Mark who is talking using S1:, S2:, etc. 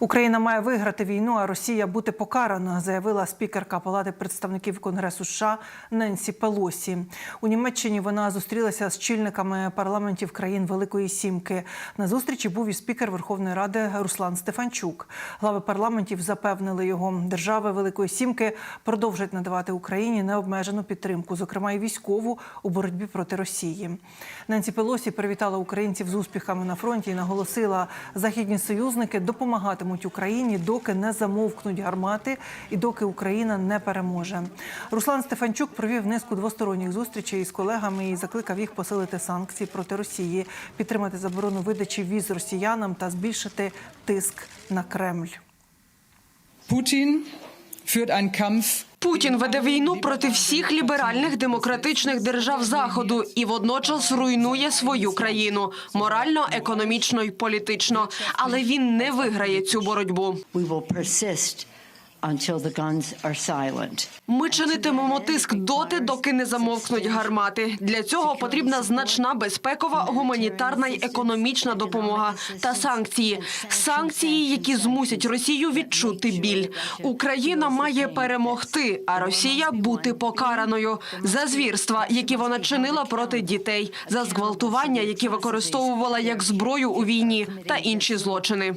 S1: Україна має виграти війну, а Росія бути покарана, заявила спікерка Палати представників Конгресу США Ненсі Пелосі. У Німеччині вона зустрілася з чільниками парламентів країн Великої Сімки. На зустрічі був і спікер Верховної Ради Руслан Стефанчук. Глави парламентів запевнили його, держави Великої Сімки продовжать надавати Україні необмежену підтримку, зокрема і військову у боротьбі проти Росії. Ненсі Пелосі привітала українців з успіхами на фронті і наголосила, західні союзники допомагатимуть Україні, доки не замовкнуть гармати і доки Україна не переможе. Руслан Стефанчук провів низку двосторонніх зустрічей із колегами і закликав їх посилити санкції проти Росії, підтримати заборону видачі віз росіянам та збільшити тиск на Кремль.
S2: Kampf
S3: Путін веде війну проти всіх ліберальних демократичних держав заходу і водночас руйнує свою країну морально, економічно і політично. Але він не виграє цю боротьбу.
S4: Until the guns are silent.
S3: Ми чинитимемо тиск доти, доки не замовкнуть гармати. Для цього потрібна значна безпекова, гуманітарна й економічна допомога та санкції. Санкції, які змусять Росію відчути біль. Україна має перемогти, а Росія бути покараною за звірства, які вона чинила проти дітей, за зґвалтування, які використовувала як зброю у війні, та інші злочини.